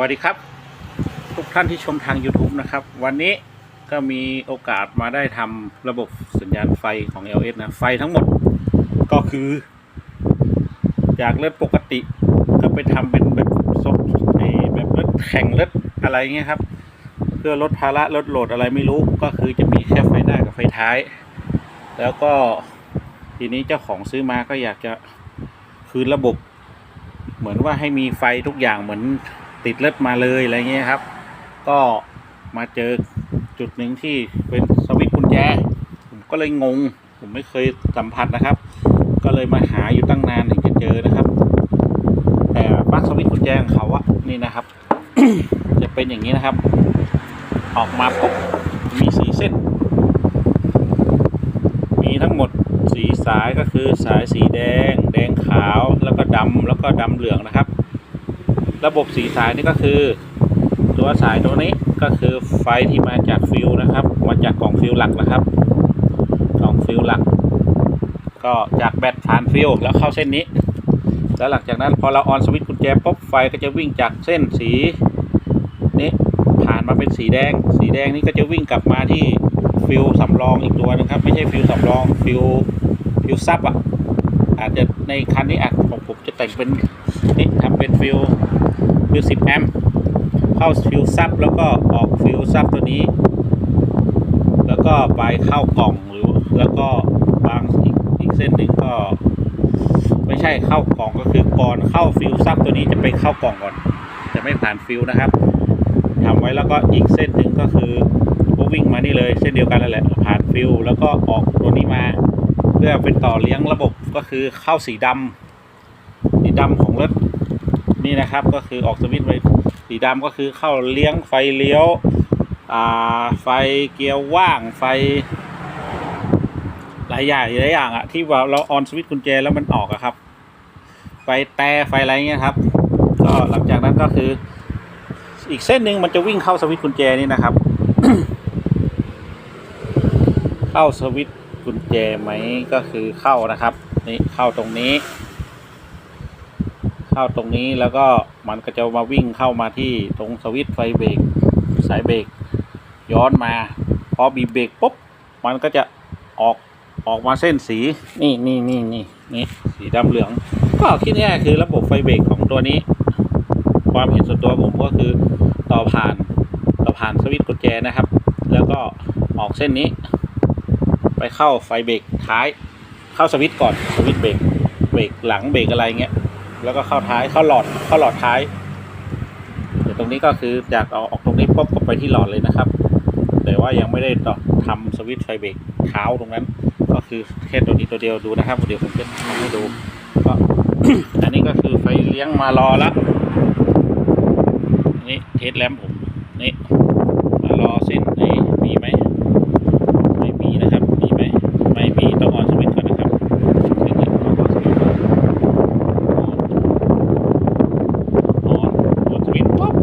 วัสดีครับ ทุกท่านที่ชมทาง YouTube นะครับ วันนี้ก็มีโอกาสมาได้ทำระบบสัญญาณไฟของ LS นะ ไฟทั้งหมดก็คือ จากเลือดปกติ ก็ไปทำเป็นแบบซบไอ้แบบเลือดแข่งเลือดอะไรเงี้ยครับ เพื่อลดภาระลดโหลดอะไรไม่รู้ ก็คือจะมีแค่ไฟหน้ากับไฟท้าย แล้วก็ทีนี้เจ้าของซื้อมาก็อยากจะคืนระบบ เหมือนว่าให้มีไฟทุกอย่างเหมือน ติดเลือดมาเลยอะไรเงี้ยครับ ก็มาเจอจุดหนึ่งที่เป็นสวิตช์กุญแจ ผมก็เลยงง ผมไม่เคยสัมผัสนะครับ ก็เลยมาหาอยู่ตั้งนานถึงจะเจอนะครับ แต่ปลั๊กสวิตช์กุญแจของเขาอะนี่นะครับ จะเป็นอย่างนี้นะครับ ออกมาปุ๊บมีสีเส้น มีทั้งหมดสีสายก็คือสายสีแดง แดงขาวแล้วก็ดำแล้วก็ดำเหลืองนะครับ ระบบสีสายนี่ก็คือ ตัวสายตัวนี้ก็คือไฟที่มาจากฟิวนะครับมาจากกล่องฟิวหลักนะครับกล่องฟิวหลัก ก็จากแบตผ่านฟิวแล้วเข้าเส้นนี้ แล้วหลังจากนั้นพอเราออนสวิตช์กุญแจปุ๊บไฟก็จะวิ่งจากเส้นสีนี้ผ่านมาเป็นสีแดง สีแดงนี่ก็จะวิ่งกลับมาที่ฟิวสำรองอีกตัวนะครับ ไม่ใช่ฟิวสำรองฟิวฟิวซับอะอาจจะในคันนี้อาจของผมจะแต่งเป็นนี่ทำเป็นฟิว ฟิวสิบแอมป์เข้าฟิวซับแล้วก็ออกฟิวซับตัวนี้ แล้วก็ไปเข้ากล่องหรือแล้วก็บางอีกอีกเส้นหนึ่งก็ ไม่ใช่เข้ากล่องก็คือก่อนเข้าฟิวซับตัวนี้จะไปเข้ากล่องก่อน จะไม่ผ่านฟิวนะครับทำไว้แล้วก็อีกเส้นหนึ่งก็คือวิ่งมานี่เลยเส้นเดียวกันนั่นแหละผ่านฟิวแล้วก็ออกตัวนี้มา เพื่อเป็นต่อเลี้ยงระบบก็คือเข้าสีดำสีดำของรถ นี่นะครับก็คือออกสวิตช์ไปสีดำก็คือเข้าเลี้ยงไฟเลี้ยวอ่าไฟเกียร์ว่างไฟ หลายอย่างหลายอย่างอะที่ว่าเราออนสวิตช์กุญแจแล้วมันออกอะครับ ไฟแต่ไฟอะไรเงี้ยครับก็หลังจากนั้นก็คือ อีกเส้นหนึ่งมันจะวิ่งเข้าสวิตช์กุญแจนี่นะครับ เข้าสวิตช์กุญแจไหมก็คือเข้านะครับ นี่เข้าตรงนี้ เข้าตรงนี้แล้วก็มันก็จะมาวิ่งเข้ามาที่ตรงสวิตช์ไฟเบรกสายเบรกย้อนมา พอบีบเบรกปุ๊บมันก็จะออกออกมาเส้นสีนี่นี่นี่นี่นี่สีดำเหลือง ก็ที่นี่คือระบบไฟเบรกของตัวนี้ ความเห็นส่วนตัวผมก็คือต่อผ่านต่อผ่านสวิตช์กุญแจนะครับ แล้วก็ออกเส้นนี้ ไปเข้าไฟเบรกท้าย เข้าสวิตช์ก่อนสวิตช์เบรกเบรกหลังเบรกอะไรเงี้ย แล้วก็เข้าท้ายเข้าหลอดเข้าหลอดท้าย เดี๋ยวตรงนี้ก็คือจากเอาออกตรงนี้ปุ๊บก็ไปที่หลอดเลยนะครับ แต่ว่ายังไม่ได้ต่อทำสวิตช์ไฟเบรกเท้าตรงนั้น ก็คือแค่ตัวนี้ตัวเดียวดูนะครับเดี๋ยวผมจะทำให้ดูก็อันนี้ก็คือไฟเลี้ยงมารอแล้วนี่เทสแลมผมนี่มารอเส้นไหนมีไหมมีนะครับมีไหมไม่มีต้องออนสวิตช์ก่อนนะครับเส้นนี้ต้องออนสวิตช์ก่อนออนออนสวิตช์ ปุ๊บ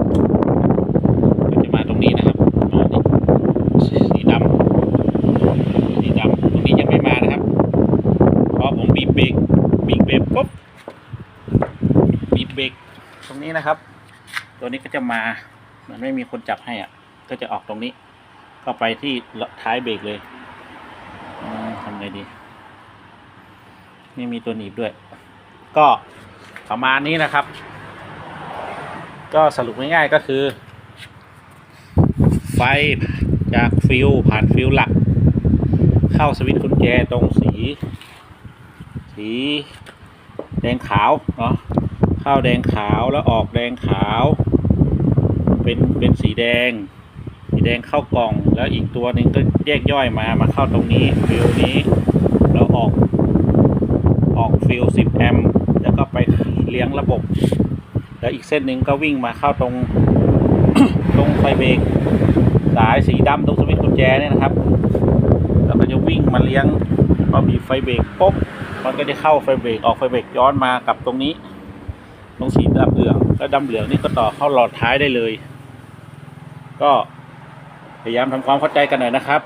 ก็จะมาตรงนี้นะครับสีดำสีดำตรงนี้ยังไม่มานะครับพอผมบีบเบรกบีบเบรกปุ๊บบีบเบรกตรงนี้นะครับ ตัวนี้ก็จะมามือนไม่มีคนจับให้อะ ก็จะออกตรงนี้ ก็ไปที่ท้ายเบรกเลยทำไงดีนี่มีตัวหนีบด้วย ก็ประมาณนี้นะครับ ก็สรุปง่ายๆก็คือ ไฟจากฟิวผ่านฟิวหลัก เข้าสวิตช์กุญแจตรงสี สีแดงขาวเนาะเข้าแดงขาวแล้วออกแดงขาว เป็นเป็นสีแดง สีแดงเข้ากล่อง แล้วอีกตัวหนึ่งก็แยกย่อยมามาเข้าตรงนี้ฟิวนี้แล้วออกออกฟิว10แอมป์แล้วก็ไปเลี้ยงระบบ แล้วอีกเส้นหนึ่งก็วิ่งมาเข้าตรง ตรงไฟเบรกสายสีดำตรงสวิตช์กุญแจเนี่ยนะครับ แล้วก็จะวิ่งมาเลี้ยงพอบีไฟเบรกปุ๊บมันก็จะเข้าไฟเบรกออกไฟเบรกย้อนมากับตรงนี้ ตรงสีดำเหลืองแล้วดำเหลืองนี่ก็ต่อเข้าหลอดท้ายได้เลย ก็พยายามทำความเข้าใจกันหน่อยนะครับ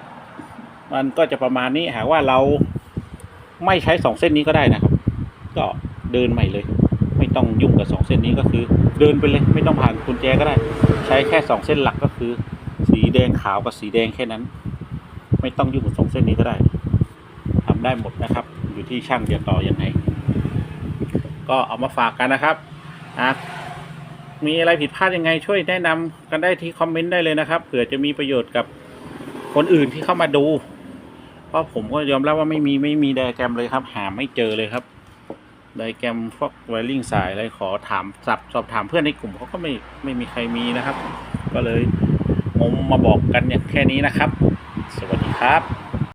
มันก็จะประมาณนี้หากว่าเราไม่ใช้สองเส้นนี้ก็ได้นะครับ ก็เดินใหม่เลย ไม่ต้องยุ่งกับสองเส้นนี้ก็คือ เดินไปเลยไม่ต้องผ่านกุญแจก็ได้ ใช้แค่สองเส้นหลักก็คือ สีแดงขาวกับสีแดงแค่นั้น ไม่ต้องยุ่งกับสองเส้นนี้ก็ได้ทำได้หมดนะครับ อยู่ที่ช่างจะต่อยังไงก็เอามาฝากกันนะครับอะมีอะไรผิดพลาดยังไงช่วยแนะนำกันได้ที่คอมเมนต์ได้เลยนะครับเผื่อจะมีประโยชน์กับคนอื่นที่เข้ามาดู เพราะผมก็ยอมรับว่าไม่มีไม่มีไดแกรมเลยครับ หาไม่เจอเลยครับ ไดแกรมฟอกไวริงสายอะไรขอถามสับสอบถามเพื่อนในกลุ่มเขาก็ไม่ไม่มีใครมีนะครับ ก็เลยงมมาบอกกันอย่างแค่นี้นะครับ สวัสดีครับ